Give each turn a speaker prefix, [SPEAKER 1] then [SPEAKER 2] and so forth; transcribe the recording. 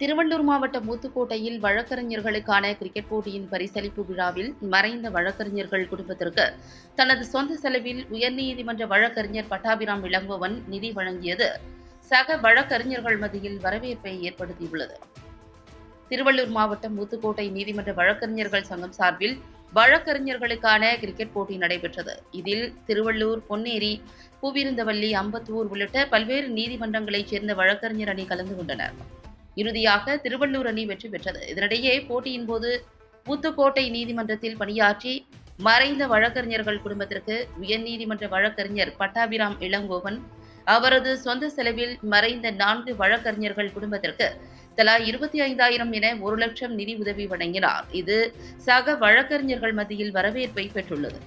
[SPEAKER 1] திருவள்ளூர் மாவட்டம் ஊத்துக்கோட்டையில் வழக்கறிஞர்களுக்கான கிரிக்கெட் போட்டியின் பரிசளிப்பு விழாவில் மறைந்த வழக்கறிஞர்கள் குடும்பத்திற்கு தனது சொந்த செலவில் உயர்நீதிமன்ற வழக்கறிஞர் பட்டாபிராம் இளங்கோவன் நிதி வழங்கியது. சக வழக்கறிஞர்கள் மத்தியில் வரவேற்பை ஏற்படுத்தியுள்ளது. திருவள்ளூர் மாவட்டம் ஊத்துக்கோட்டை நீதிமன்ற வழக்கறிஞர்கள் சங்கம் சார்பில் வழக்கறிஞர்களுக்கான கிரிக்கெட் போட்டி நடைபெற்றது. இதில் திருவள்ளூர் பொன்னேரி பூவிருந்தவல்லி அம்பத்தூர் உள்ளிட்ட பல்வேறு நீதிமன்றங்களைச் சேர்ந்த வழக்கறிஞர் அணி கலந்து கொண்டனர். இறுதியாக திருவள்ளூர் அணி வெற்றி பெற்றது. இதனிடையே போட்டியின் போது புத்துக்கோட்டை நீதிமன்றத்தில் பணியாற்றி மறைந்த வழக்கறிஞர்கள் குடும்பத்திற்கு உயர்நீதிமன்ற வழக்கறிஞர் பட்டாபிராம் இளங்கோவன் அவரது சொந்த செலவில் மறைந்த நான்கு வழக்கறிஞர்கள் குடும்பத்திற்கு தலா இருபத்தி ஐந்தாயிரம் என ஒரு லட்சம் நிதி உதவி வழங்கினார். இது சக வழக்கறிஞர்கள் மத்தியில் வரவேற்பை பெற்றுள்ளது.